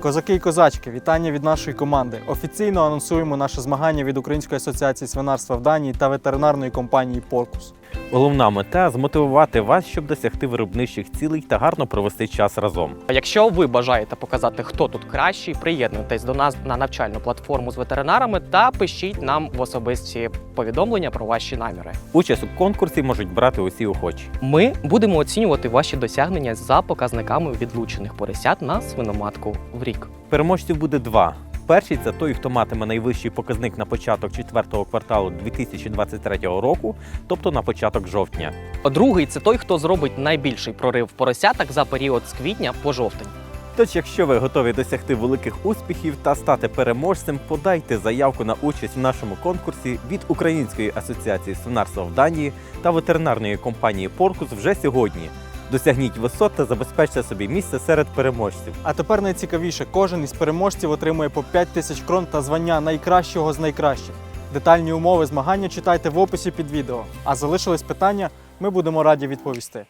Козаки і козачки, вітання від нашої команди. Офіційно анонсуємо наше змагання від Української асоціації свинарства в Данії та ветеринарної компанії Поркус. Головна мета змотивувати вас, щоб досягти виробничих цілей та гарно провести час разом. Якщо ви бажаєте показати, хто тут кращий, приєднуйтесь до нас на навчальну платформу з ветеринарами та пишіть нам в особисті повідомлення про ваші наміри. Участь у конкурсі можуть брати усі охочі. Ми будемо оцінювати ваші досягнення за показниками відлучених поросят на свиноматку в рік. Переможців буде два. Перший це той, хто матиме найвищий показник на початок четвертого кварталу 2023 року, тобто на початок жовтня. А Другий це той, хто зробить найбільший прорив в поросяток за період з квітня по жовтень. Тож, якщо ви готові досягти великих успіхів та стати переможцем, подайте заявку на участь в нашому конкурсі від Української асоціації свинарства в Данії та ветеринарної компанії Поркус вже сьогодні. Досягніть висот та забезпечте собі місце серед переможців. А тепер найцікавіше, кожен із переможців отримує по 5 тисяч крон та звання найкращого з найкращих. Детальні умови змагання читайте в описі під відео. А залишились питання, ми будемо раді відповісти.